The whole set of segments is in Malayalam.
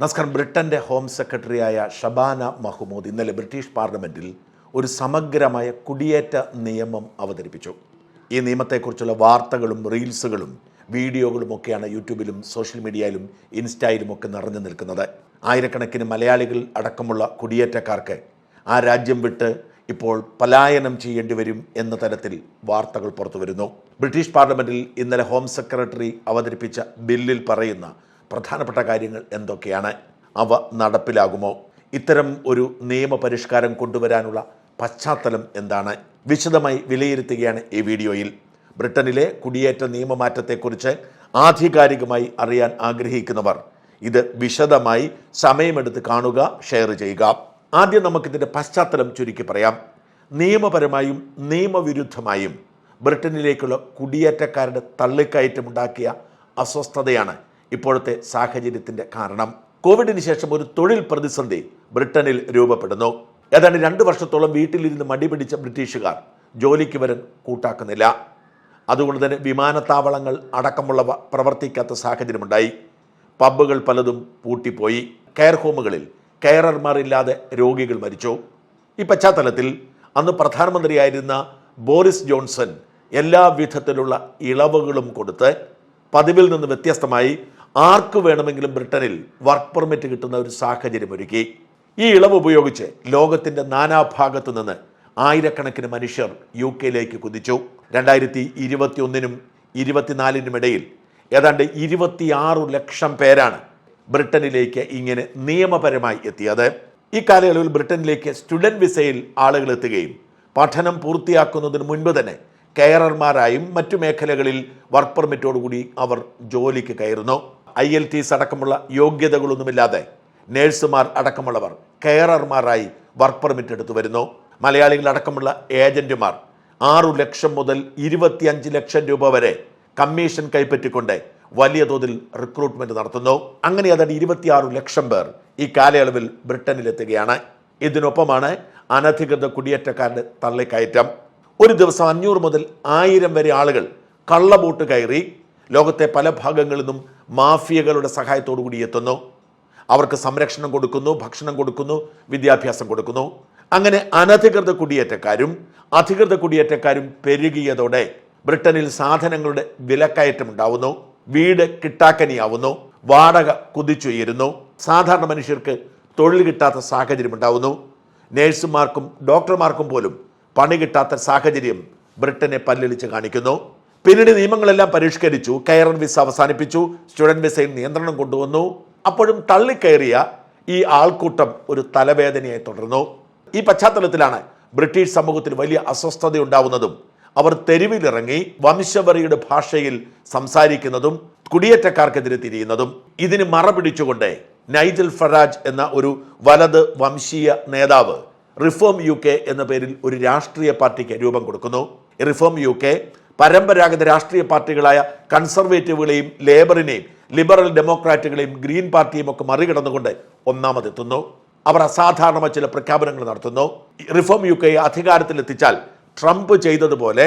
നമസ്കാരം ബ്രിട്ടന്റെ ഹോം സെക്രട്ടറിയായ ഷബാന മഹ്മൂദ് ഇന്നലെ ബ്രിട്ടീഷ് പാർലമെന്റിൽ ഒരു സമഗ്രമായ കുടിയേറ്റ നിയമം അവതരിപ്പിച്ചു. ഈ നിയമത്തെക്കുറിച്ചുള്ള വാർത്തകളും റീൽസുകളും വീഡിയോകളും ഒക്കെയാണ് യൂട്യൂബിലും സോഷ്യൽ മീഡിയയിലും ഇൻസ്റ്റയിലും ഒക്കെ നിറഞ്ഞു നിൽക്കുന്നത്. ആയിരക്കണക്കിന് മലയാളികൾ അടക്കമുള്ള കുടിയേറ്റക്കാർക്ക് ആ രാജ്യം വിട്ട് ഇപ്പോൾ പലായനം ചെയ്യേണ്ടി വരും എന്ന തരത്തിൽ വാർത്തകൾ പുറത്തു വരുന്നു ബ്രിട്ടീഷ് പാർലമെന്റിൽ ഇന്നലെ ഹോം സെക്രട്ടറി അവതരിപ്പിച്ച ബില്ലിൽ പറയുന്ന പ്രധാനപ്പെട്ട കാര്യങ്ങൾ എന്തൊക്കെയാണ്? അവ നടപ്പിലാകുമോ? ഇത്തരം ഒരു നിയമപരിഷ്കാരം കൊണ്ടുവരാനുള്ള പശ്ചാത്തലം എന്താണ്? വിശദമായി വിലയിരുത്തുകയാണ് ഈ വീഡിയോയിൽ. ബ്രിട്ടനിലെ കുടിയേറ്റ നിയമമാറ്റത്തെക്കുറിച്ച് ആധികാരികമായി അറിയാൻ ആഗ്രഹിക്കുന്നവർ ഇത് വിശദമായി സമയമെടുത്ത് കാണുക ഷെയർ ചെയ്യുക. ആദ്യം നമുക്കിതിന്റെ പശ്ചാത്തലം ചുരുക്കി പറയാം. നിയമപരമായും നിയമവിരുദ്ധമായും ബ്രിട്ടനിലേക്കുള്ള കുടിയേറ്റക്കാരുടെ തള്ളിക്കയറ്റമുണ്ടാക്കിയ അസ്വസ്ഥതയാണ് ഇപ്പോഴത്തെ സാഹചര്യത്തിന്റെ കാരണം. കോവിഡിന് ശേഷം ഒരു തൊഴിൽ പ്രതിസന്ധി ബ്രിട്ടനിൽ രൂപപ്പെടുന്നു. ഏതാണ്ട് രണ്ട് വർഷത്തോളം വീട്ടിലിരുന്ന് മടി പിടിച്ച ബ്രിട്ടീഷുകാർ ജോലിക്ക് വരാൻ കൂട്ടാക്കുന്നില്ല. അതുകൊണ്ട് തന്നെ വിമാനത്താവളങ്ങൾ അടക്കമുള്ളവ പ്രവർത്തിക്കാത്ത സാഹചര്യമുണ്ടായി. പബ്ബുകൾ പലതും പൂട്ടിപ്പോയി. കെയർ ഹോമുകളിൽ കെയറർമാർ ഇല്ലാതെ രോഗികൾ മരിച്ചു. ഈ പശ്ചാത്തലത്തിൽ അന്ന് പ്രധാനമന്ത്രിയായിരുന്ന ബോറിസ് ജോൺസൺ എല്ലാ വിധത്തിലുള്ള ഇളവുകളും കൊടുത്ത് പതിവിൽ നിന്ന് വ്യത്യസ്തമായി ആർക്ക് വേണമെങ്കിലും ബ്രിട്ടനിൽ വർക്ക് പെർമിറ്റ് കിട്ടുന്ന ഒരു സാഹചര്യം ഒരുക്കി. ഈ ഇളവ് ഉപയോഗിച്ച് ലോകത്തിന്റെ നാനാഭാഗത്തു നിന്ന് ആയിരക്കണക്കിന് മനുഷ്യർ യു കെയിലേക്ക് കുതിച്ചു. രണ്ടായിരത്തി ഇരുപത്തി ഒന്നിനും ഇരുപത്തിനാലിനും ഇടയിൽ ഏതാണ്ട് ഇരുപത്തിയാറു ലക്ഷം പേരാണ് ബ്രിട്ടനിലേക്ക് ഇങ്ങനെ നിയമപരമായി എത്തിയത്. ഈ കാലയളവിൽ ബ്രിട്ടനിലേക്ക് സ്റ്റുഡന്റ് വിസയിൽ ആളുകൾ എത്തുകയും പഠനം പൂർത്തിയാക്കുന്നതിന് മുൻപ് തന്നെ കെയറർമാരായും മറ്റു മേഖലകളിൽ വർക്ക് പെർമിറ്റോടുകൂടി അവർ ജോലിക്ക് കയറുന്നു. ഐ എൽ ടി എസ് അടക്കമുള്ള യോഗ്യതകളൊന്നുമില്ലാതെ നേഴ്സുമാർ അടക്കമുള്ളവർ കെയറർമാരായി വർക്ക് പെർമിറ്റ് എടുത്തു വരുന്നു. മലയാളികൾ അടക്കമുള്ള ഏജന്റുമാർ ആറു ലക്ഷം മുതൽ ഇരുപത്തിയഞ്ച് ലക്ഷം രൂപ വരെ കമ്മീഷൻ കൈപ്പറ്റിക്കൊണ്ട് വലിയ തോതിൽ റിക്രൂട്ട്മെന്റ് നടത്തുന്നു. അങ്ങനെ അതാണ് ഇരുപത്തിയാറ് ലക്ഷം പേർ ഈ കാലയളവിൽ ബ്രിട്ടനിലെത്തുകയാണ്. ഇതിനൊപ്പമാണ് അനധികൃത കുടിയേറ്റക്കാരുടെ തള്ളിക്കയറ്റം. ഒരു ദിവസം അഞ്ഞൂറ് മുതൽ ആയിരം വരെ ആളുകൾ കള്ളബോട്ട് കയറി. ലോകത്തെ പല ഭാഗങ്ങളിൽ നിന്നും മാഫിയകളുടെ സഹായത്തോടു കൂടി എത്തുന്നു. അവർക്ക് സംരക്ഷണം കൊടുക്കുന്നു ഭക്ഷണം കൊടുക്കുന്നു വിദ്യാഭ്യാസം കൊടുക്കുന്നു. അങ്ങനെ അനധികൃത കുടിയേറ്റക്കാരും അധികൃത കുടിയേറ്റക്കാരും പെരുകിയതോടെ ബ്രിട്ടനിൽ സാധനങ്ങളുടെ വിലക്കയറ്റം ഉണ്ടാവുന്നു വീട് കിട്ടാക്കനിയാവുന്നു. വാടക കുതിച്ചുയരുന്നു. സാധാരണ മനുഷ്യർക്ക് തൊഴിൽ കിട്ടാത്ത സാഹചര്യം ഉണ്ടാവുന്നു നേഴ്സുമാർക്കും ഡോക്ടർമാർക്കും പോലും പണി കിട്ടാത്ത സാഹചര്യം ബ്രിട്ടനെ പല്ലിളിച്ച് കാണിക്കുന്നു. പിന്നീട് നിയമങ്ങളെല്ലാം പരിഷ്കരിച്ചു കയറൻ വിസ അവസാനിപ്പിച്ചു സ്റ്റുഡന്റ് വിസയിൽ നിയന്ത്രണം കൊണ്ടുവന്നു. അപ്പോഴും തള്ളിക്കയറിയ ഈ ആൾക്കൂട്ടം ഒരു തലവേദനയായി തുടർന്നു. ഈ പശ്ചാത്തലത്തിലാണ് ബ്രിട്ടീഷ് സമൂഹത്തിൽ വലിയ അസ്വസ്ഥത ഉണ്ടാവുന്നതും അവർ തെരുവിലിറങ്ങി വംശവറിയുടെ ഭാഷയിൽ സംസാരിക്കുന്നതും കുടിയേറ്റക്കാർക്കെതിരെ തിരിയുന്നതും. ഇതിന് മറ പിടിച്ചുകൊണ്ട് നൈജൽ ഫറാജ് എന്ന ഒരു വലത് വംശീയ നേതാവ് റിഫോം യു കെ എന്ന പേരിൽ ഒരു രാഷ്ട്രീയ പാർട്ടിക്ക് രൂപം കൊടുക്കുന്നു. റിഫോം യു കെ പരമ്പരാഗത രാഷ്ട്രീയ പാർട്ടികളായ കൺസർവേറ്റീവുകളെയും ലേബറിനെയും ലിബറൽ ഡെമോക്രാറ്റുകളെയും ഗ്രീൻ പാർട്ടിയും ഒക്കെ മറികടന്നുകൊണ്ട് ഒന്നാമതെത്തുന്നു. അവർ അസാധാരണമായ ചില പ്രഖ്യാപനങ്ങൾ നടത്തുന്നു. റിഫോം യു കെ അധികാരത്തിലെത്തിച്ചാൽ ട്രംപ് ചെയ്തതുപോലെ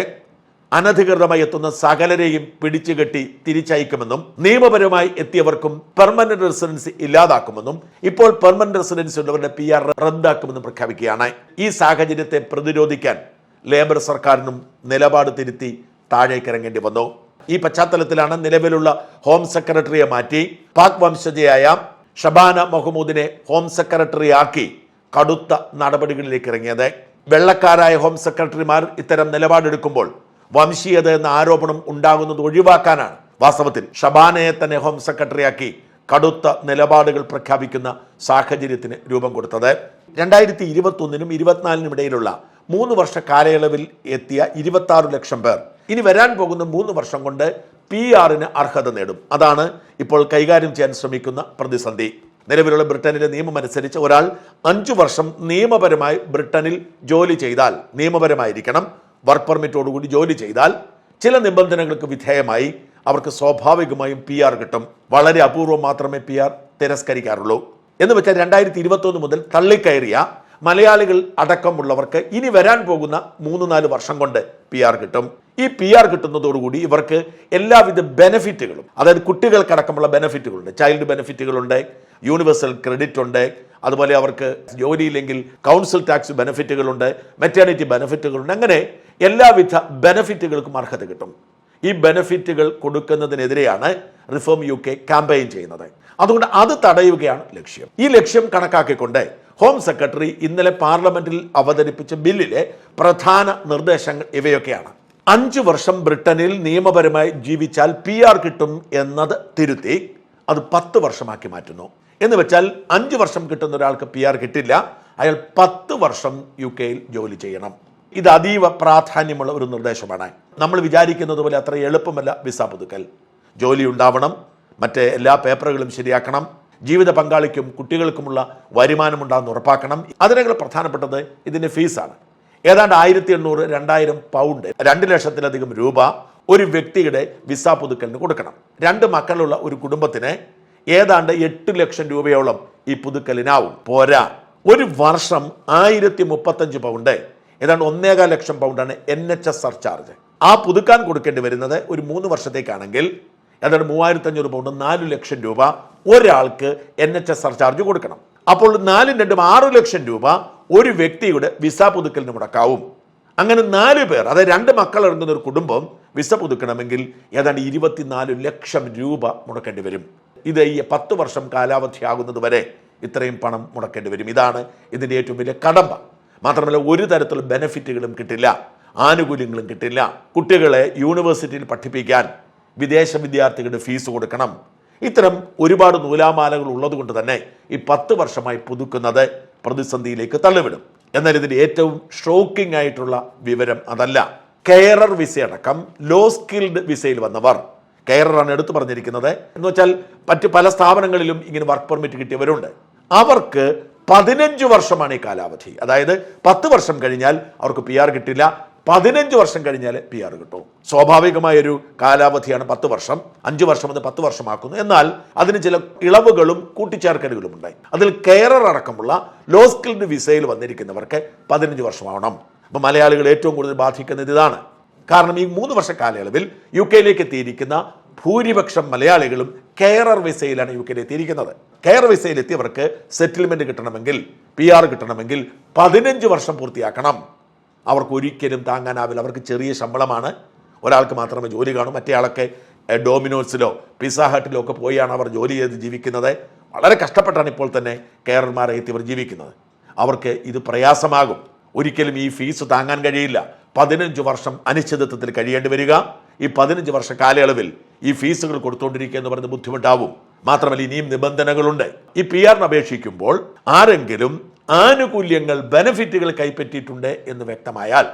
അനധികൃതമായി എത്തുന്ന സകലരെയും പിടിച്ചുകെട്ടി തിരിച്ചയക്കുമെന്നും നിയമപരമായി എത്തിയവർക്കും പെർമനന്റ് റെസിഡൻസി ഇല്ലാതാക്കുമെന്നും ഇപ്പോൾ പെർമനന്റ് റെസിഡൻസി ഉള്ളവരുടെ പി ആർ റദ്ദാക്കുമെന്നും പ്രഖ്യാപിക്കുകയാണ്. ഈ സാഹചര്യത്തെ പ്രതിരോധിക്കാൻ ലേബർ സർക്കാരിനും നിലപാട് തിരുത്തി താഴേക്കിറങ്ങേണ്ടി വന്നു. ഈ പശ്ചാത്തലത്തിലാണ് നിലവിലുള്ള ഹോം സെക്രട്ടറിയെ മാറ്റി പാക് വംശജയായ ഷബാന മഹ്മൂദിനെ ഹോം സെക്രട്ടറി ആക്കി കടുത്ത നടപടികളിലേക്ക് ഇറങ്ങിയത് വെള്ളക്കാരായ ഹോം സെക്രട്ടറിമാർ ഇത്തരം നിലപാടെടുക്കുമ്പോൾ വംശീയത എന്ന ആരോപണം ഉണ്ടാകുന്നത് ഒഴിവാക്കാനാണ് വാസ്തവത്തിൽ ഷബാനയെ തന്നെ ഹോം സെക്രട്ടറിയാക്കി കടുത്ത നിലപാടുകൾ പ്രഖ്യാപിക്കുന്ന സാഹചര്യത്തിന് രൂപം കൊടുത്തത്. രണ്ടായിരത്തി ഇരുപത്തി ഒന്നിനും ഇരുപത്തിനാലിനും ഇടയിലുള്ള മൂന്ന് വർഷ കാലയളവിൽ എത്തിയ ഇരുപത്തി ലക്ഷം പേർ ഇനി വരാൻ പോകുന്ന മൂന്ന് വർഷം കൊണ്ട് പി ആറിന് അർഹത നേടും. അതാണ് ഇപ്പോൾ കൈകാര്യം ചെയ്യാൻ ശ്രമിക്കുന്ന പ്രതിസന്ധി. നിലവിലുള്ള ബ്രിട്ടനിലെ നിയമം അനുസരിച്ച് ഒരാൾ അഞ്ചു വർഷം നിയമപരമായി ബ്രിട്ടനിൽ ജോലി ചെയ്താൽ നിയമപരമായിരിക്കണം. വർക്ക് പെർമിറ്റോടുകൂടി ജോലി ചെയ്താൽ ചില നിബന്ധനകൾക്ക് വിധേയമായി അവർക്ക് സ്വാഭാവികമായും പി ആർ കിട്ടും. വളരെ അപൂർവം മാത്രമേ പി ആർ തിരസ്കരിക്കാറുള്ളൂ. എന്ന് വെച്ചാൽ രണ്ടായിരത്തി ഇരുപത്തൊന്ന് മുതൽ തള്ളിക്കയറിയ മലയാളികൾ അടക്കമുള്ളവർക്ക് ഇനി വരാൻ പോകുന്ന മൂന്ന് നാല് വർഷം കൊണ്ട് പി ആർ കിട്ടും. ഈ പി ആർ കിട്ടുന്നതോടുകൂടി ഇവർക്ക് എല്ലാവിധ ബെനഫിറ്റുകളും അതായത് കുട്ടികൾക്കടക്കമുള്ള ബെനഫിറ്റുകളുണ്ട് ചൈൽഡ് ബെനഫിറ്റുകളുണ്ട് യൂണിവേഴ്സൽ ക്രെഡിറ്റ് ഉണ്ട് അതുപോലെ അവർക്ക് ജോലിയില്ലെങ്കിൽ കൗൺസിൽ ടാക്സ് ബെനിഫിറ്റുകളുണ്ട് മെറ്റേണിറ്റി ബെനിഫിറ്റുകളുണ്ട് അങ്ങനെ എല്ലാവിധ ബെനിഫിറ്റുകൾക്കും അർഹത കിട്ടും. ഈ ബെനിഫിറ്റുകൾ കൊടുക്കുന്നതിനെതിരെയാണ് റിഫോം യു കെ ക്യാമ്പയിൻ ചെയ്യുന്നത്. അതുകൊണ്ട് അത് തടയുകയാണ് ലക്ഷ്യം. ഈ ലക്ഷ്യം കണക്കാക്കിക്കൊണ്ട് ഹോം സെക്രട്ടറി ഇന്നലെ പാർലമെന്റിൽ അവതരിപ്പിച്ച ബില്ലിലെ പ്രധാന നിർദ്ദേശങ്ങൾ ഇവയൊക്കെയാണ്. അഞ്ചു വർഷം ബ്രിട്ടനിൽ നിയമപരമായി ജീവിച്ചാൽ പി ആർ കിട്ടും എന്നത് തിരുത്തി അത് പത്ത് വർഷമാക്കി മാറ്റുന്നു. എന്ന് വെച്ചാൽ അഞ്ച് വർഷം കിട്ടുന്ന ഒരാൾക്ക് പി ആർ കിട്ടില്ല അയാൾ പത്ത് വർഷം യു കെയിൽ ജോലി ചെയ്യണം. ഇത് അതീവ പ്രാധാന്യമുള്ള ഒരു നിർദ്ദേശമാണ്. നമ്മൾ വിചാരിക്കുന്നത് പോലെ അത്ര എളുപ്പമല്ല വിസ പുതുക്കൽ. ജോലി ഉണ്ടാവണം മറ്റേ എല്ലാ പേപ്പറുകളും ശരിയാക്കണം ജീവിത പങ്കാളിക്കും കുട്ടികൾക്കുമുള്ള വരുമാനം ഉണ്ടാകുന്ന ഉറപ്പാക്കണം. അതിനേക്കാൾ പ്രധാനപ്പെട്ടത് ഇതിന്റെ ഫീസാണ്. ഏതാണ്ട് ആയിരത്തി എണ്ണൂറ് രണ്ടായിരം പൗണ്ട് രണ്ട് ലക്ഷത്തിലധികം രൂപ ഒരു വ്യക്തിയുടെ വിസ പുതുക്കലിന് കൊടുക്കണം. രണ്ട് മക്കളുള്ള ഒരു കുടുംബത്തിന് ഏതാണ്ട് എട്ട് ലക്ഷം രൂപയോളം ഈ പുതുക്കലിനാവും. പോരാ. ഒരു വർഷം ആയിരത്തി മുപ്പത്തഞ്ച് പൗണ്ട് ഏതാണ്ട് ഒന്നേകാൽ ലക്ഷം പൗണ്ടാണ് എൻ എച്ച് എസ് സർചാർജ് ആ പുതുക്കാൻ കൊടുക്കേണ്ടി വരുന്നത് ഒരു മൂന്ന് വർഷത്തേക്കാണെങ്കിൽ ഏതാണ്ട് മൂവായിരത്തി അഞ്ഞൂറ് പൗണ്ട് നാല് ലക്ഷം രൂപ ഒരാൾക്ക് എൻ എച്ച് എസ് സർചാർജ് കൊടുക്കണം. അപ്പോൾ നാലും രണ്ടും ആറ് ലക്ഷം രൂപ ഒരു വ്യക്തിയുടെ വിസ പുതുക്കലിന് മുടക്കാവും. അങ്ങനെ നാല് പേർ അതായത് രണ്ട് മക്കൾ ഇറങ്ങുന്ന ഒരു കുടുംബം വിസ പുതുക്കണമെങ്കിൽ ഏതാണ്ട് ഇരുപത്തിനാല് ലക്ഷം രൂപ മുടക്കേണ്ടി വരും. ഇത് ഈ പത്ത് വർഷം കാലാവധിയാകുന്നത് വരെ ഇത്രയും പണം മുടക്കേണ്ടി വരും. ഇതാണ് ഇതിന്റെ ഏറ്റവും വലിയ കടമ്പ. മാത്രമല്ല ഒരു തരത്തിലുള്ള ബെനിഫിറ്റുകളും കിട്ടില്ല. ആനുകൂല്യങ്ങളും കിട്ടില്ല. കുട്ടികളെ യൂണിവേഴ്സിറ്റിയിൽ പഠിപ്പിക്കാൻ വിദേശ വിദ്യാർത്ഥികളുടെ ഫീസ് കൊടുക്കണം. ഇത്തരം ഒരുപാട് നൂലാമാലകൾ ഉള്ളതുകൊണ്ട് തന്നെ ഈ പത്ത് വർഷമായി പുതുക്കുന്നത് പ്രതിസന്ധിയിലേക്ക് തള്ളിവിടും. എന്നാൽ ഇതിന്റെ ഏറ്റവും ഷോക്കിംഗ് ആയിട്ടുള്ള വിവരം അതല്ല. കെയറർ വിസയടക്കം ലോ സ്കിൽഡ് വിസയിൽ വന്നവർ. കെയറാണ് എടുത്തു പറഞ്ഞിരിക്കുന്നത്. എന്ന് വെച്ചാൽ മറ്റ് പല സ്ഥാപനങ്ങളിലും ഇങ്ങനെ വർക്ക് പെർമിറ്റ് കിട്ടിയവരുണ്ട്. അവർക്ക് പതിനഞ്ച് വർഷമാണ് ഈ കാലാവധി. അതായത് പത്ത് വർഷം കഴിഞ്ഞാൽ അവർക്ക് പി ആർ കിട്ടില്ല പതിനഞ്ച് വർഷം കഴിഞ്ഞാൽ പി ആർ കിട്ടും. സ്വാഭാവികമായൊരു കാലാവധിയാണ് പത്ത് വർഷം. അഞ്ച് വർഷം അത് പത്ത് വർഷമാക്കുന്നു. എന്നാൽ അതിന് ചില ഇളവുകളും കൂട്ടിച്ചേർക്കലുകളും ഉണ്ടായി അതിൽ കെയറർ അടക്കമുള്ള ലോ സ്കിൽഡ് വിസയിൽ വന്നിരിക്കുന്നവർക്ക് പതിനഞ്ച് വർഷമാവണം. അപ്പോൾ മലയാളികൾ ഏറ്റവും കൂടുതൽ ബാധിക്കുന്നത് ഇതാണ്. കാരണം ഈ മൂന്ന് വർഷ കാലയളവിൽ യു കെയിലേക്ക് എത്തിയിരിക്കുന്ന ഭൂരിപക്ഷം മലയാളികളും കെയറർ വിസയിലാണ് യു കെയിൽ എത്തിയിരിക്കുന്നത്. കെയർ വിസയിൽ എത്തിയവർക്ക് സെറ്റിൽമെന്റ് കിട്ടണമെങ്കിൽ പി ആർ കിട്ടണമെങ്കിൽ പതിനഞ്ച് വർഷം പൂർത്തിയാക്കണം. അവർക്ക് ഒരിക്കലും താങ്ങാനാവില്ല. അവർക്ക് ചെറിയ ശമ്പളമാണ്. ഒരാൾക്ക് മാത്രമേ ജോലി കാണൂ. മറ്റേയാളൊക്കെ ഡോമിനോസിലോ പിസ്സ ഹട്ടിലോ ഒക്കെ പോയാണ് അവർ ജോലി ചെയ്ത് ജീവിക്കുന്നത്. വളരെ കഷ്ടപ്പെട്ടാണ് ഇപ്പോൾ തന്നെ കെയറർമാരെ എത്തിയവർ ജീവിക്കുന്നത്. അവർക്ക് ഇത് പ്രയാസമാകും. ഒരിക്കലും ഈ ഫീസ് താങ്ങാൻ കഴിയില്ല. പതിനഞ്ച് വർഷം അനിശ്ചിതത്വത്തിൽ കഴിയേണ്ടി വരിക. ഈ പതിനഞ്ച് വർഷ കാലയളവിൽ ഈ ഫീസുകൾ കൊടുത്തുകൊണ്ടിരിക്കുക എന്ന് പറയുന്നത് ബുദ്ധിമുട്ടാവും. മാത്രമല്ല ഇനിയും നിബന്ധനകളുണ്ട്. ഈ പി ആറിന് അപേക്ഷിക്കുമ്പോൾ ആരെങ്കിലും ആനുകൂല്യങ്ങൾ ബെനഫിറ്റുകൾ കൈപ്പറ്റിയിട്ടുണ്ട് എന്ന് വ്യക്തമായാൽ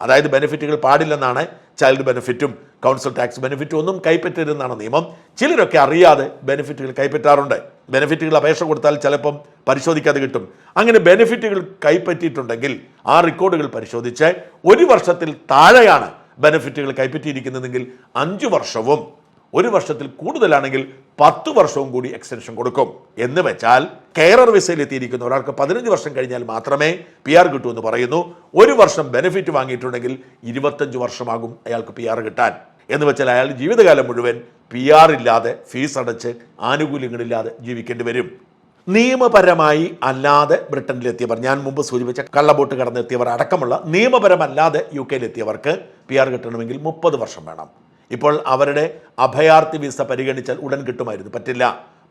അതായത് ബെനിഫിറ്റുകൾ പാടില്ലെന്നാണ് ചൈൽഡ് ബെനിഫിറ്റും കൗൺസിൽ ടാക്സ് ബെനിഫിറ്റും ഒന്നും കൈപ്പറ്റരുതെന്നാണ് നിയമം. ചിലരൊക്കെ അറിയാതെ ബെനിഫിറ്റുകൾ കൈപ്പറ്റാറുണ്ട്. ബെനിഫിറ്റുകൾ അപേക്ഷ കൊടുത്താൽ ചിലപ്പം പരിശോധിക്കാതെ കിട്ടും. അങ്ങനെ ബെനിഫിറ്റുകൾ കൈപ്പറ്റിയിട്ടുണ്ടെങ്കിൽ ആ റെക്കോർഡുകൾ പരിശോധിച്ച് ഒരു വർഷത്തിൽ താഴെയാണ് ബെനിഫിറ്റുകൾ കൈപ്പറ്റിയിരിക്കുന്നതെങ്കിൽ അഞ്ചു വർഷവും ഒരു വർഷത്തിൽ കൂടുതലാണെങ്കിൽ പത്ത് വർഷവും കൂടി എക്സ്റ്റൻഷൻ കൊടുക്കും. എന്ന് വെച്ചാൽ കെയറർ വിസയിൽ എത്തിയിരിക്കുന്ന ഒരാൾക്ക് പതിനഞ്ച് വർഷം കഴിഞ്ഞാൽ മാത്രമേ പി ആർ കിട്ടൂ എന്ന് പറയുന്നു. ഒരു വർഷം ബെനിഫിറ്റ് വാങ്ങിയിട്ടുണ്ടെങ്കിൽ ഇരുപത്തഞ്ച് വർഷമാകും അയാൾക്ക് പി ആർ കിട്ടാൻ. എന്ന് വെച്ചാൽ അയാൾ ജീവിതകാലം മുഴുവൻ പി ആർ ഇല്ലാതെ ഫീസ് അടച്ച് ആനുകൂല്യങ്ങളില്ലാതെ ജീവിക്കേണ്ടി വരും. നിയമപരമായി അല്ലാതെ ബ്രിട്ടനിലെത്തിയവർ ഞാൻ മുമ്പ് സൂചിപ്പിച്ച കള്ളബോട്ട് കടന്നെത്തിയവർ അടക്കമുള്ള നിയമപരമല്ലാതെ യു കെയിലെത്തിയവർക്ക് പി ആർ കിട്ടണമെങ്കിൽ മുപ്പത് വർഷം വേണം. ഇപ്പോൾ അവരുടെ അഭയാർത്ഥി വിസ പരിഗണിച്ചാൽ ഉടൻ കിട്ടുമായിരുന്നു. പറ്റില്ല.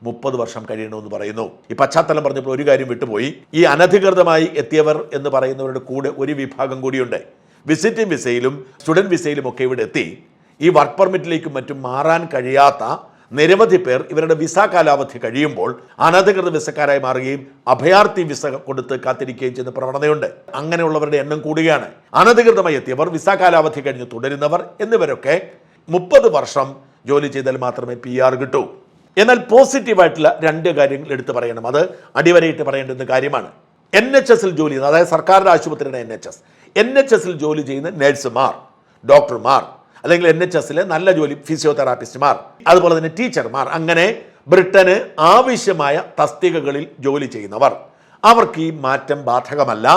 മുപ്പത് വർഷം കഴിയണമെന്ന് പറയുന്നു. ഈ പശ്ചാത്തലം പറഞ്ഞപ്പോൾ ഒരു കാര്യം വിട്ടുപോയി. ഈ അനധികൃതമായി എത്തിയവർ എന്ന് പറയുന്നവരുടെ കൂടെ ഒരു വിഭാഗം കൂടിയുണ്ട്. വിസിറ്റിംഗ് വിസയിലും സ്റ്റുഡന്റ് വിസയിലും ഒക്കെ ഇവിടെ എത്തി. ഈ വർക്ക് പെർമിറ്റിലേക്കും മറ്റും മാറാൻ കഴിയാത്ത നിരവധി പേർ ഇവരുടെ വിസ കാലാവധി കഴിയുമ്പോൾ അനധികൃത വിസക്കാരായി മാറുകയും അഭയാർത്ഥി വിസ കൊടുത്ത് കാത്തിരിക്കുകയും ചെയ്യുന്ന പ്രവണതയുണ്ട്. അങ്ങനെയുള്ളവരുടെ എണ്ണം കൂടുകയാണ്. അനധികൃതമായി എത്തിയവർ വിസ കാലാവധി കഴിഞ്ഞ് തുടരുന്നവർ എന്നിവരൊക്കെ മുപ്പത് വർഷം ജോലി ചെയ്താൽ മാത്രമേ പി ആർ കിട്ടൂ. എന്നാൽ പോസിറ്റീവായിട്ടുള്ള രണ്ട് കാര്യങ്ങൾ എടുത്തു പറയണം. അത് അടിവരയിട്ട് പറയേണ്ടുന്ന കാര്യമാണ്. എൻ എച്ച് എസിൽ ജോലി ചെയ്യുന്ന അതായത് സർക്കാരിന്റെ ആശുപത്രിയുടെ N H S N H എസിൽ ജോലി ചെയ്യുന്ന നഴ്സുമാർ ഡോക്ടർമാർ അല്ലെങ്കിൽ എൻ എച്ച് എസിലെ നല്ല ജോലി ഫിസിയോതെറാപ്പിസ്റ്റുമാർ അതുപോലെ തന്നെ ടീച്ചർമാർ അങ്ങനെ ബ്രിട്ടന് ആവശ്യമായ തസ്തികകളിൽ ജോലി ചെയ്യുന്നവർ. അവർക്ക് ഈ മാറ്റം ബാധകമല്ല.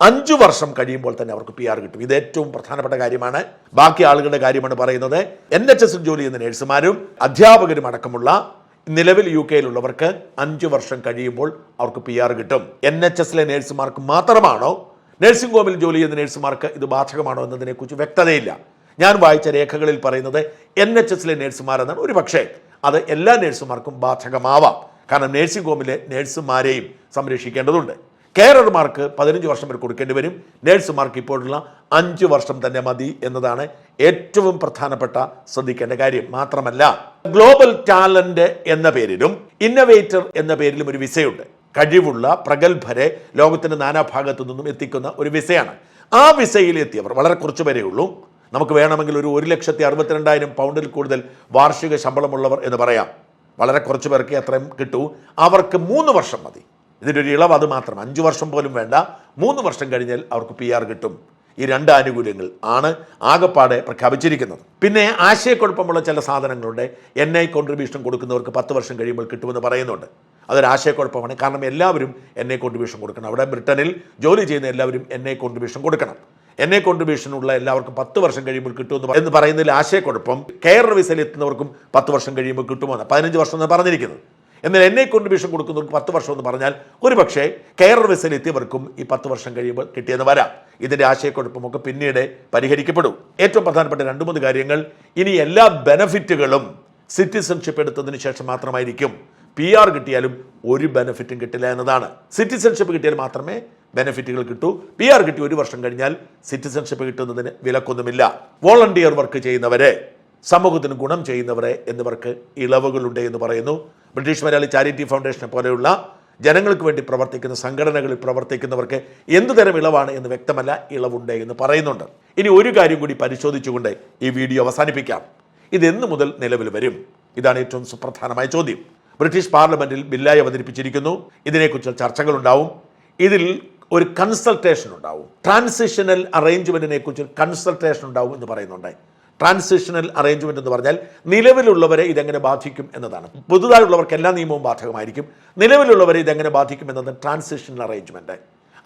അഞ്ചു വർഷം കഴിയുമ്പോൾ തന്നെ അവർക്ക് പി ആർ കിട്ടും. ഇത് ഏറ്റവും പ്രധാനപ്പെട്ട കാര്യമാണ്. ബാക്കി ആളുകളുടെ കാര്യമാണ് പറയുന്നത്. എൻ എച്ച് എസിൽ ജോലി ചെയ്യുന്ന നഴ്സുമാരും അധ്യാപകരും അടക്കമുള്ള നിലവിൽ യു കെയിലുള്ളവർക്ക് അഞ്ചു വർഷം കഴിയുമ്പോൾ അവർക്ക് പി ആർ കിട്ടും. എൻ എച്ച് എസിലെ നേഴ്സുമാർക്ക് മാത്രമാണോ? നഴ്സിംഗ് ഹോമിൽ ജോലി ചെയ്യുന്ന നേഴ്സുമാർക്ക് ഇത് ബാധകമാണോ എന്നതിനെക്കുറിച്ച് വ്യക്തതയില്ല. ഞാൻ വായിച്ച രേഖകളിൽ പറയുന്നത് എൻ എച്ച് എസിലെ നേഴ്സുമാരെന്നാണ്. ഒരു പക്ഷേ അത് എല്ലാ നേഴ്സുമാർക്കും ബാധകമാവാം. കാരണം നഴ്സിംഗ് ഹോമിലെ നേഴ്സുമാരെയും സംരക്ഷിക്കേണ്ടതുണ്ട്. കെയറർമാർക്ക് പതിനഞ്ച് വർഷം വരെ കൊടുക്കേണ്ടി വരും. നേഴ്സുമാർക്ക് ഇപ്പോഴുള്ള അഞ്ച് വർഷം തന്നെ മതി എന്നതാണ് ഏറ്റവും പ്രധാനപ്പെട്ട ശ്രദ്ധിക്കേണ്ട കാര്യം. മാത്രമല്ല ഗ്ലോബൽ ടാലന്റ് എന്ന പേരിലും ഇന്നവേറ്റർ എന്ന പേരിലും ഒരു വിസയുണ്ട്. കഴിവുള്ള പ്രഗത്ഭരെ ലോകത്തിന്റെ നാനാഭാഗത്തു നിന്നും എത്തിക്കുന്ന ഒരു വിസയാണ്. ആ വിസയിൽ എത്തിയവർ വളരെ കുറച്ച് പേരേ ഉള്ളൂ. നമുക്ക് വേണമെങ്കിൽ ഒരു ഒരു ലക്ഷത്തി അറുപത്തിരണ്ടായിരം പൗണ്ടിൽ കൂടുതൽ വാർഷിക ശമ്പളമുള്ളവർ എന്ന് പറയാം. വളരെ കുറച്ച് പേർക്ക് അത്രയും കിട്ടൂ. അവർക്ക് മൂന്ന് വർഷം മതി. ഇതിന്റെ ഒരു ഇളവ് അത് മാത്രം. അഞ്ച് വർഷം പോലും വേണ്ട. മൂന്ന് വർഷം കഴിഞ്ഞാൽ അവർക്ക് പി ആർ കിട്ടും. ഈ രണ്ട് ആനുകൂല്യങ്ങൾ ആണ് ആകെപ്പാടെ പ്രഖ്യാപിച്ചിരിക്കുന്നത്. പിന്നെ ആശയക്കുഴപ്പമുള്ള ചില സാധനങ്ങളുടെ എൻ ഐ കോൺട്രിബ്യൂഷൻ കൊടുക്കുന്നവർക്ക് പത്ത് വർഷം കഴിയുമ്പോൾ കിട്ടുമെന്ന് പറയുന്നുണ്ട്. അതൊരു ആശയക്കുഴപ്പമാണ്. കാരണം എല്ലാവരും എൻ ഐ കോൺട്രിബ്യൂഷൻ കൊടുക്കണം. അവിടെ ബ്രിട്ടനിൽ ജോലി ചെയ്യുന്ന എല്ലാവരും എൻ ഐ കോൺട്രിബ്യൂഷൻ കൊടുക്കണം. എൻ ഐ കോൺട്രിബ്യൂഷൻ ഉള്ള എല്ലാവർക്കും പത്ത് വർഷം കഴിയുമ്പോൾ കിട്ടുമെന്ന് എന്ന് പറയുന്നതിൽ ആശയക്കുഴപ്പം. കെയർ വിസയിൽ എത്തുന്നവർക്കും പത്ത് വർഷം കഴിയുമ്പോൾ കിട്ടുമെന്ന് പതിനഞ്ച് വർഷം എന്ന് പറഞ്ഞിരിക്കുന്നത്. എന്നാൽ എന്നെ കോൺട്രിബ്യൂഷൻ കൊടുക്കുന്നവർക്ക് പത്ത് വർഷം എന്ന് പറഞ്ഞാൽ ഒരു പക്ഷേ കെയർ വിസയിൽ എത്തിയവർക്കും ഈ പത്ത് വർഷം കഴിയുമ്പോൾ കിട്ടിയെന്ന് വരാം. ഇതിന്റെ ആശയക്കുഴപ്പമൊക്കെ പിന്നീട് പരിഹരിക്കപ്പെടും. ഏറ്റവും പ്രധാനപ്പെട്ട രണ്ട് മൂന്ന് കാര്യങ്ങൾ ഇനി എല്ലാ ബെനഫിറ്റുകളും സിറ്റിസൺഷിപ്പ് എടുത്തതിന് ശേഷം മാത്രമായിരിക്കും. പി ആർ കിട്ടിയാലും ഒരു ബെനഫിറ്റും കിട്ടില്ല എന്നതാണ്. സിറ്റിസൺഷിപ്പ് കിട്ടിയാൽ മാത്രമേ ബെനഫിറ്റുകൾ കിട്ടൂ. പി ആർ കിട്ടി ഒരു വർഷം കഴിഞ്ഞാൽ സിറ്റിസൺഷിപ്പ് കിട്ടുന്നതിന് വിലക്കൊന്നുമില്ല. വോളണ്ടിയർ വർക്ക് ചെയ്യുന്നവരെ സമൂഹത്തിന് ഗുണം ചെയ്യുന്നവരെ എന്നിവർക്ക് ഇളവുകളുണ്ട് എന്ന് പറയുന്നു. ബ്രിട്ടീഷ് മലയാളി ചാരിറ്റി ഫൗണ്ടേഷനെ പോലെയുള്ള ജനങ്ങൾക്ക് വേണ്ടി പ്രവർത്തിക്കുന്ന സംഘടനകളിൽ പ്രവർത്തിക്കുന്നവർക്ക് എന്തുതരം ഇളവാണ് എന്ന് വ്യക്തമല്ല ഇളവുണ്ട് എന്ന് പറയുന്നുണ്ട്. ഇനി ഒരു കാര്യം കൂടി പരിശോധിച്ചുകൊണ്ട് ഈ വീഡിയോ അവസാനിപ്പിക്കാം. ഇതെന്നു മുതൽ നിലവിൽ വരും. ഇതാണ് ഏറ്റവും സുപ്രധാനമായ ചോദ്യം. ബ്രിട്ടീഷ് പാർലമെന്റിൽ ബില്ലായി അവതരിപ്പിച്ചിരിക്കുന്നു. ഇതിനെക്കുറിച്ച് ചർച്ചകളുണ്ടാവും. ഇതിൽ ഒരു കൺസൾട്ടേഷൻ ഉണ്ടാവും. ട്രാൻസിഷണൽ അറേഞ്ച്മെന്റിനെ കുറിച്ച് കൺസൾട്ടേഷൻ ഉണ്ടാവും എന്ന് പറയുന്നുണ്ട്. ട്രാൻസിഷണൽ അറേഞ്ച്മെന്റ് എന്ന് പറഞ്ഞാൽ നിലവിലുള്ളവരെ ഇതെങ്ങനെ ബാധിക്കും എന്നതാണ്. പുതുതായുള്ളവർക്ക് എല്ലാ നിയമവും ബാധകമായിരിക്കും. നിലവിലുള്ളവരെ ഇതെങ്ങനെ ബാധിക്കും എന്നത് ട്രാൻസിഷണൽ അറേഞ്ച്മെന്റ്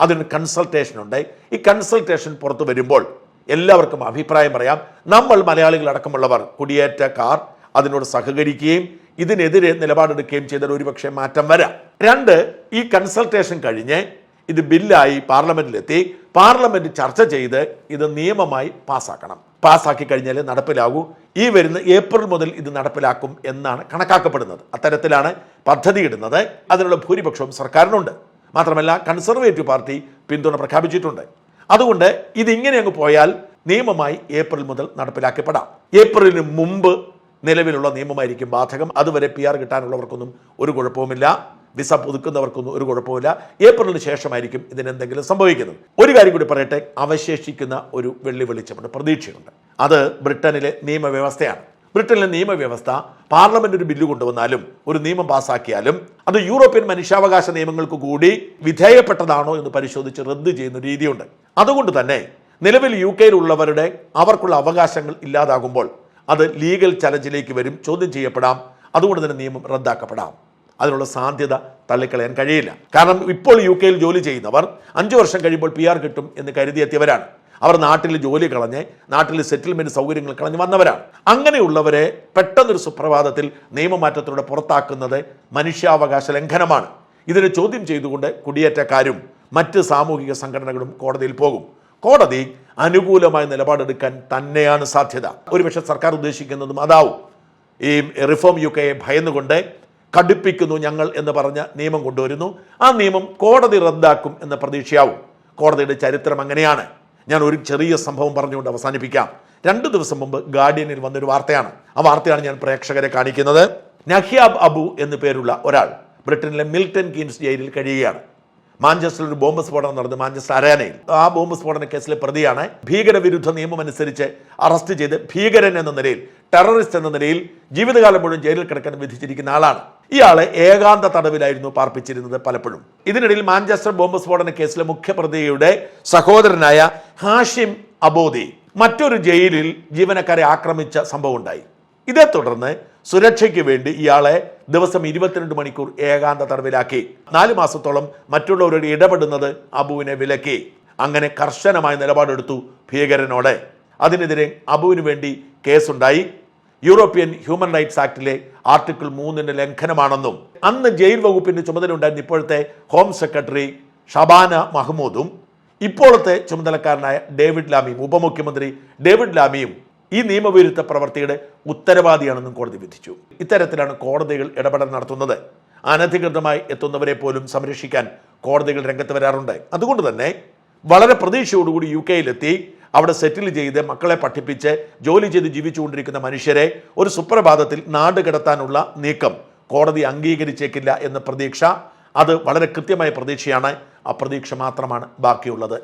അതിന് കൺസൾട്ടേഷൻ ഉണ്ട്. ഈ കൺസൾട്ടേഷൻ പുറത്തു വരുമ്പോൾ എല്ലാവർക്കും അഭിപ്രായം പറയാം. നമ്മൾ മലയാളികൾ അടക്കമുള്ളവർ കുടിയേറ്റക്കാർ അതിനോട് സഹകരിക്കുകയും ഇതിനെതിരെ നിലപാടെടുക്കുകയും ചെയ്താൽ ഒരുപക്ഷെ മാറ്റം വരാം. രണ്ട് ഈ കൺസൾട്ടേഷൻ കഴിഞ്ഞ് ഇത് ബില്ലായി പാർലമെന്റിലെത്തി പാർലമെന്റ് ചർച്ച ചെയ്ത് ഇത് നിയമമായി പാസ്സാക്കണം. പാസ്സാക്കി കഴിഞ്ഞാൽ നടപ്പിലാകൂ. ഈ വരുന്ന ഏപ്രിൽ മുതൽ ഇത് നടപ്പിലാക്കും എന്നാണ് കണക്കാക്കപ്പെടുന്നത്. അത്തരത്തിലാണ് പദ്ധതി ഇടുന്നത്. അതിനുള്ള ഭൂരിപക്ഷവും സർക്കാരിനുണ്ട്. മാത്രമല്ല കൺസർവേറ്റീവ് പാർട്ടി പിന്തുണ പ്രഖ്യാപിച്ചിട്ടുണ്ട്. അതുകൊണ്ട് ഇതിങ്ങനെ അങ്ങ് പോയാൽ നിയമമായി ഏപ്രിൽ മുതൽ നടപ്പിലാക്കപ്പെടാം. ഏപ്രിലിന് മുമ്പ് നിലവിലുള്ള നിയമമായിരിക്കും ബാധകം. അതുവരെ പി ആർ കിട്ടാനുള്ളവർക്കൊന്നും ഒരു കുഴപ്പവുമില്ല. വിസ പുതുക്കുന്നവർക്കൊന്നും ഒരു കുഴപ്പമില്ല ഏപ്രിലിന് ശേഷമായിരിക്കും ഇതിനെന്തെങ്കിലും സംഭവിക്കുന്നത്. ഒരു കാര്യം കൂടി പറയട്ടെ അവശേഷിക്കുന്ന ഒരു വെള്ളി വെളിച്ചമുണ്ട്. പ്രതീക്ഷയുണ്ട്. അത് ബ്രിട്ടനിലെ നിയമവ്യവസ്ഥയാണ്. ബ്രിട്ടനിലെ നിയമവ്യവസ്ഥ പാർലമെന്റ് ഒരു ബില്ല് കൊണ്ടുവന്നാലും ഒരു നിയമം പാസാക്കിയാലും അത് യൂറോപ്യൻ മനുഷ്യാവകാശ നിയമങ്ങൾക്ക് കൂടി വിധേയപ്പെട്ടതാണോ എന്ന് പരിശോധിച്ച് റദ്ദ് ചെയ്യുന്ന രീതിയുണ്ട്. അതുകൊണ്ട് തന്നെ നിലവിൽ യു കെയിലുള്ളവരുടെ അവർക്കുള്ള അവകാശങ്ങൾ ഇല്ലാതാകുമ്പോൾ അത് ലീഗൽ ചലഞ്ചിലേക്ക് വരും ചോദ്യം ചെയ്യപ്പെടാം. അതുകൊണ്ട് തന്നെ നിയമം റദ്ദാക്കപ്പെടാം. അതിനുള്ള സാധ്യത തള്ളിക്കളയാൻ കഴിയില്ല. കാരണം ഇപ്പോൾ യു കെയിൽ ജോലി ചെയ്യുന്നവർ അഞ്ചു വർഷം കഴിയുമ്പോൾ പി ആർ കിട്ടും എന്ന് കരുതിയെത്തിയവരാണ്. അവർ നാട്ടിൽ ജോലി കളഞ്ഞ് നാട്ടിൽ സെറ്റിൽമെന്റ് സൗകര്യങ്ങൾ കളഞ്ഞ് വന്നവരാണ്. അങ്ങനെയുള്ളവരെ പെട്ടെന്നൊരു സുപ്രഭാതത്തിൽ നിയമമാറ്റത്തിലൂടെ പുറത്താക്കുന്നത് മനുഷ്യാവകാശ ലംഘനമാണ്. ഇതിനെ ചോദ്യം ചെയ്തുകൊണ്ട് കുടിയേറ്റക്കാരും മറ്റ് സാമൂഹിക സംഘടനകളും കോടതിയിൽ പോകും. കോടതി അനുകൂലമായ നിലപാടെടുക്കാൻ തന്നെയാണ് സാധ്യത. ഒരുപക്ഷെ സർക്കാർ ഉദ്ദേശിക്കുന്നതും അതാവും. ഈ റിഫോം യു കെയെ ഭയന്നുകൊണ്ട് കടുപ്പിക്കുന്നു ഞങ്ങൾ എന്ന് പറഞ്ഞ നിയമം കൊണ്ടുവരുന്നു. ആ നിയമം കോടതി റദ്ദാക്കും എന്ന പ്രതീക്ഷയാവും. കോടതിയുടെ ചരിത്രം അങ്ങനെയാണ്. ഞാൻ ഒരു ചെറിയ സംഭവം പറഞ്ഞുകൊണ്ട് അവസാനിപ്പിക്കാം. രണ്ട് ദിവസം മുമ്പ് ഗാർഡിയനിൽ വന്നൊരു വാർത്തയാണ്. ആ വാർത്തയാണ് ഞാൻ പ്രേക്ഷകരെ കാണിക്കുന്നത്. നഹ്യാബ് അബു എന്നു പേരുള്ള ഒരാൾ ബ്രിട്ടനിലെ മിൽട്ടൺ കീൻസ് ജയിലിൽ കഴിയുകയാണ്. മാഞ്ചസ്റ്ററിൽ ഒരു ബോംബ് സ്ഫോടനം നടന്നു മാഞ്ചസ്റ്റർ അരാനയിൽ. ആ ബോംബ് സ്ഫോടന കേസിലെ പ്രതിയാണ് ഭീകരവിരുദ്ധ നിയമം അനുസരിച്ച് അറസ്റ്റ് ചെയ്ത് ഭീകരൻ എന്ന നിലയിൽ ടെററിസ്റ്റ് എന്ന നിലയിൽ ജീവിതകാലം മുഴുവൻ ജയിലിൽ കിടക്കാൻ വിധിച്ചിരിക്കുന്ന ആളാണ്. ഇയാളെ ഏകാന്ത തടവിലായിരുന്നു പാർപ്പിച്ചിരുന്നത് പലപ്പോഴും. ഇതിനിടയിൽ മാഞ്ചസ്റ്റർ ബോംബ് സ്ഫോടന കേസിലെ മുഖ്യപ്രതിയുടെ സഹോദരനായ ഹാഷിം അബോദി മറ്റൊരു ജയിലിൽ ജീവനക്കാരെ ആക്രമിച്ച സംഭവം ഉണ്ടായി ഇതേ തുടർന്ന് സുരക്ഷയ്ക്ക് വേണ്ടി ഇയാളെ ദിവസം ഇരുപത്തിരണ്ട് മണിക്കൂർ ഏകാന്ത തടവിലാക്കി. നാല് മാസത്തോളം മറ്റുള്ളവരോട് ഇടപെടുന്നത് അബുവിനെ വിലക്കി. അങ്ങനെ കർശനമായ നിലപാടെടുത്തു ഭീകരനോടെ. അതിനെതിരെ അബുവിന് വേണ്ടി കേസുണ്ടായി. യൂറോപ്യൻ ഹ്യൂമൻ റൈറ്റ്സ് ആക്ടിലെ ആർട്ടിക്കിൾ മൂന്നിന്റെ ലംഘനമാണെന്നും അന്ന് ജയിൽ വകുപ്പിന്റെ ചുമതല ഉണ്ടായിരുന്ന ഇപ്പോഴത്തെ ഹോം സെക്രട്ടറി ഷബാന മഹ്മൂദും ഇപ്പോഴത്തെ ചുമതലക്കാരനായ ഡേവിഡ് ലാമിയും ഉപമുഖ്യമന്ത്രി ഡേവിഡ് ലാമിയും ഈ നിയമവിരുദ്ധ പ്രവർത്തിയുടെ ഉത്തരവാദിയാണെന്നും കോടതി വിധിച്ചു. ഇത്തരത്തിലാണ് കോടതികൾ ഇടപെടൽ നടത്തുന്നത്. അനധികൃതമായി എത്തുന്നവരെ പോലും സംരക്ഷിക്കാൻ കോടതികൾ രംഗത്ത് വരാറുണ്ട്. അതുകൊണ്ട് തന്നെ വളരെ പ്രതീക്ഷയോടുകൂടി യു കെയിലെത്തി അവിടെ സെറ്റിൽ ചെയ്ത് മക്കളെ പഠിപ്പിച്ച് ജോലി ചെയ്ത് ജീവിച്ചുകൊണ്ടിരിക്കുന്ന മനുഷ്യരെ ഒരു സുപ്രഭാതത്തിൽ നാട് കിടത്താനുള്ള നീക്കം കോടതി അംഗീകരിച്ചേക്കില്ല എന്ന പ്രതീക്ഷ അത് വളരെ കൃത്യമായ പ്രതീക്ഷയാണ്. ആ പ്രതീക്ഷ മാത്രമാണ് ബാക്കിയുള്ളത്.